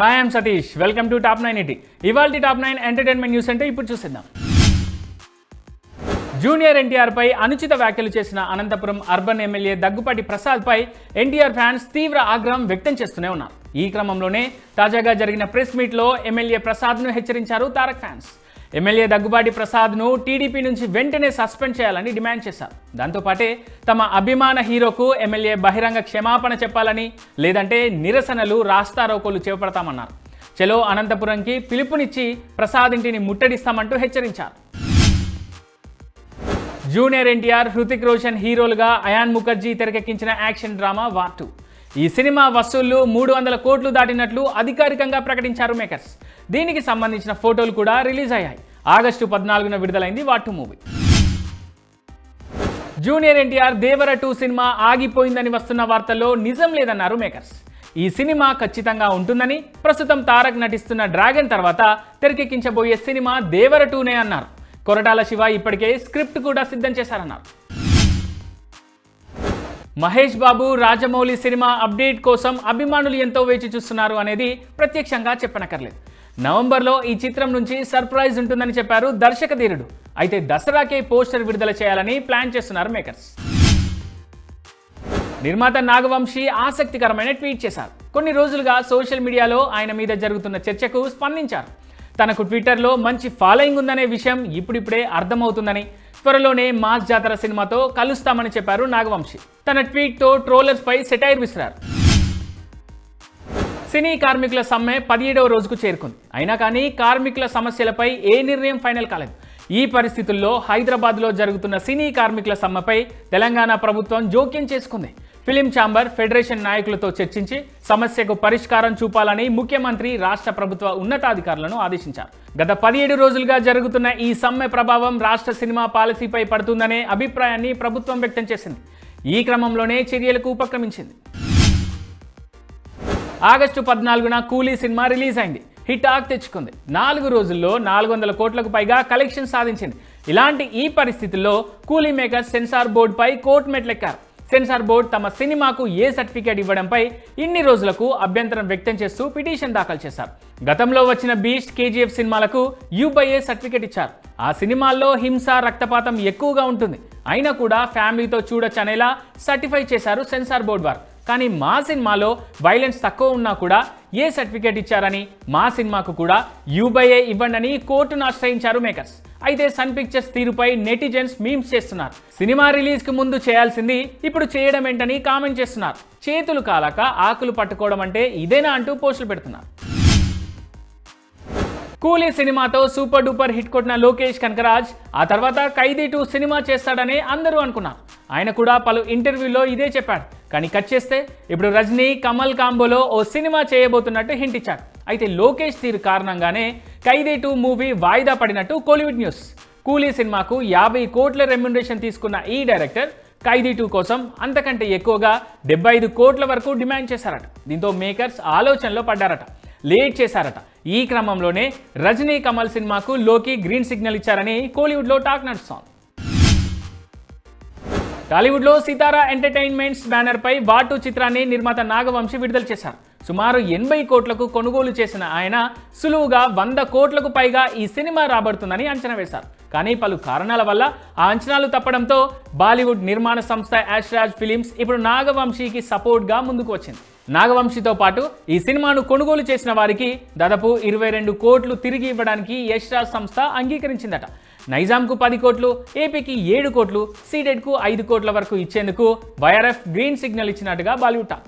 Hi I'm Satish welcome to top nine eighty ఇవాళ top nine entertainment news అంటే ఇప్పుడు చూసేద్దాం. జూనియర్ ఎన్టీఆర్ పై అనుచిత వ్యాఖ్యలు చేసిన అనంతపురం అర్బన్ ఎమ్మెల్యే దగ్గుపాటి ప్రసాద్ పై ఎన్టీఆర్ ఫ్యాన్స్ తీవ్ర ఆగ్రహం వ్యక్తం చేస్తూనే ఉన్నారు. ఈ క్రమంలోనే తాజాగా జరిగిన ప్రెస్ మీట్లో ఎమ్మెల్యే ప్రసాద్ను హెచ్చరించారు తారక్ ఫ్యాన్స్. ఎమ్మెల్యే దగ్గుబాటి ప్రసాద్ను టీడీపీ నుంచి వెంటనే సస్పెండ్ చేయాలని డిమాండ్ చేశారు. దాంతోపాటే తమ అభిమాన హీరోకు ఎమ్మెల్యే బహిరంగ క్షమాపణ చెప్పాలని లేదంటే నిరసనలు రాస్తారోకోలు చేపడతామన్నారు. చలో అనంతపురంకి పిలుపునిచ్చి ప్రసాద్ ఇంటిని ముట్టడిస్తామంటూ హెచ్చరించారు. జూనియర్ ఎన్టీఆర్ హృతిక్ రోషన్ హీరోలుగా అయాన్ ముఖర్జీ తెరకెక్కించిన యాక్షన్ డ్రామా వార్ టూ. ఈ సినిమా వసూళ్ళు మూడు వందల కోట్లు దాటినట్లు అధికారికంగా ప్రకటించారు మేకర్స్. దీనికి సంబంధించిన ఫోటోలు కూడా రిలీజ్ అయ్యాయి. ఆగస్టు పద్నాలుగున విడుదలైంది war two movie. Junior NTR Devara two cinema ఆగిపోయిందని వస్తున్న వార్తల్లో నిజం లేదన్నారు మేకర్స్. ఈ సినిమా ఖచ్చితంగా ఉంటుందని ప్రస్తుతం తారక్ నటిస్తున్న డ్రాగన్ తర్వాత తెరకెక్కించబోయే సినిమా దేవర టూనే అన్నారు. కొరటాల శివ ఇప్పటికే స్క్రిప్ట్ కూడా సిద్ధం చేశారన్నారు. మహేష్ బాబు రాజమౌళి సినిమా అప్డేట్ కోసం అభిమానులు ఎంతో వేచి చూస్తున్నారు అనేది ప్రత్యక్షంగా చెప్పనక్కర్లేదు. నవంబర్లో ఈ చిత్రం నుంచి సర్ప్రైజ్ ఉంటుందని చెప్పారు దర్శక ధీరుడు. అయితే దసరాకే పోస్టర్ విడుదల చేయాలని ప్లాన్ చేస్తున్నారు మేకర్స్. నిర్మాత నాగవంశీ ఆసక్తికరమైన ట్వీట్ చేశారు. కొన్ని రోజులుగా సోషల్ మీడియాలో ఆయన మీద జరుగుతున్న చర్చకు స్పందించారు. తనకు ట్విట్టర్లో మంచి ఫాలోయింగ్ ఉందనే విషయం ఇప్పుడిప్పుడే అర్థమవుతుందని త్వరలోనే మాస్ జాతర సినిమాతో కలుస్తామని చెప్పారు నాగవంశీ. తన ట్వీట్తో ట్రోలర్స్ పై సెటైర్ విసిరారు. సినీ కార్మికుల సమ్మె పదిహేడవ రోజుకు చేరుకుంది. అయినా కానీ కార్మికుల సమస్యలపై ఏ నిర్ణయం ఫైనల్ కాలేదు. ఈ పరిస్థితుల్లో హైదరాబాద్లో జరుగుతున్న సినీ కార్మికుల సమ్మెపై తెలంగాణ ప్రభుత్వం జోక్యం చేసుకుంది. ఫిలిం ఛాంబర్ ఫెడరేషన్ నాయకులతో చర్చించి సమస్యకు పరిష్కారం చూపాలని ముఖ్యమంత్రి రాష్ట్ర ప్రభుత్వ ఉన్నతాధికారులను ఆదేశించారు. గత పదిహేడు రోజులుగా జరుగుతున్న ఈ సమ్మె ప్రభావం రాష్ట్ర సినిమా పాలసీపై పడుతుందనే అభిప్రాయాన్ని ప్రభుత్వం వ్యక్తం చేసింది. ఈ క్రమంలోనే చర్యలకు ఉపక్రమించింది. ఆగస్టు పద్నాలుగున కూలీ సినిమా రిలీజ్ అయింది. హిట్ ఆక్ తెచ్చుకుంది. నాలుగు రోజుల్లో నాలుగు వందల కోట్లకు పైగా కలెక్షన్ సాధించింది. ఇలాంటి ఈ పరిస్థితుల్లో కూలీ మేకర్స్ సెన్సార్ బోర్డుపై కోర్టు మెట్లెక్కారు. సెన్సార్ బోర్డు తమ సినిమాకు ఏ సర్టిఫికేట్ ఇవ్వడంపై ఇన్ని రోజులకు అభ్యంతరం వ్యక్తం చేస్తూ పిటిషన్ దాఖలు చేశారు. గతంలో వచ్చిన బీస్ట్ కేజీఎఫ్ సినిమాలకు యూబైఏ సర్టిఫికేట్ ఇచ్చారు. ఆ సినిమాల్లో హింస రక్తపాతం ఎక్కువగా ఉంటుంది. అయినా కూడా ఫ్యామిలీతో చూడొచ్చనేలా సర్టిఫై చేశారు సెన్సార్ బోర్డు వారు. కానీ మా సినిమాలో వైలెన్స్ తక్కువ ఉన్నా కూడా ఏ సర్టిఫికేట్ ఇచ్చారని మా సినిమాకు కూడా యూబైఏ ఇవ్వండి కోర్టును ఆశ్రయించారు మేకర్స్. అయితే సన్ పిక్చర్స్ తీరుపై నెటిజన్స్ మీమ్స్ చేస్తున్నారు. సినిమా రిలీజ్కు ముందు చేయాల్సింది ఇప్పుడు చేయడం ఏంటని కామెంట్ చేస్తున్నారు. చేతులు కాలక ఆకులు పట్టుకోవడం అంటే ఇదేనా అంటూ పోస్టులు పెడుతున్నారు. కూలీ సినిమాతో సూపర్ డూపర్ హిట్ కొట్టిన లోకేష్ కనకరాజ్ ఆ తర్వాత ఖైదీ టూ సినిమా చేస్తాడని అందరూ అనుకున్నారు. ఆయన కూడా పలు ఇంటర్వ్యూలో ఇదే చెప్పాడు. కానీ కట్ చేస్తే ఇప్పుడు రజనీ కమల్ కాంబోలో ఓ సినిమా చేయబోతున్నట్టు హింట్ ఇచ్చారు. అయితే లోకేష్ తీరు కారణంగానే ఖైదీ టూ మూవీ వాయిదా పడినట్టు కోలీవుడ్ న్యూస్. కూలీ సినిమాకు యాభై కోట్ల రెమ్యునరేషన్ తీసుకున్న ఈ డైరెక్టర్ ఖైదీ టూ కోసం అంతకంటే ఎక్కువగా డెబ్బై ఐదు కోట్ల వరకు డిమాండ్ చేశారట. దీంతో మేకర్స్ ఆలోచనలో పడ్డారట. లేట్ చేశారట. ఈ క్రమంలోనే రజనీ కమల్ సినిమాకు లోకి గ్రీన్ సిగ్నల్ ఇచ్చారని కోలీవుడ్లో టాక్ నడుస్తోంది. టాలీవుడ్లో సితారా ఎంటర్టైన్మెంట్స్ బ్యానర్పై వాటు చిత్రాన్ని నిర్మాత నాగవంశి విడుదల చేశారు. సుమారు ఎనభై కోట్లకు కొనుగోలు చేసిన ఆయన సులువుగా వంద కోట్లకు పైగా ఈ సినిమా రాబడుతుందని అంచనా వేశారు. కానీ పలు కారణాల వల్ల ఆ అంచనాలు తప్పడంతో బాలీవుడ్ నిర్మాణ సంస్థ యాష్రాజ్ ఫిలిమ్స్ ఇప్పుడు నాగవంశీకి సపోర్ట్గా ముందుకు వచ్చింది. నాగవంశీతో పాటు ఈ సినిమాను కొనుగోలు చేసిన వారికి దాదాపు ఇరవై రెండు కోట్లు తిరిగి ఇవ్వడానికి యశ్రాజ్ సంస్థ అంగీకరించిందట. నైజాంకు పది కోట్లు ఏపీకి ఏడు కోట్లు సీడెడ్కు ఐదు కోట్ల వరకు ఇచ్చేందుకు వైఆర్ఎఫ్ గ్రీన్ సిగ్నల్ ఇచ్చినట్టుగా బాలీవుడ్ టాక్.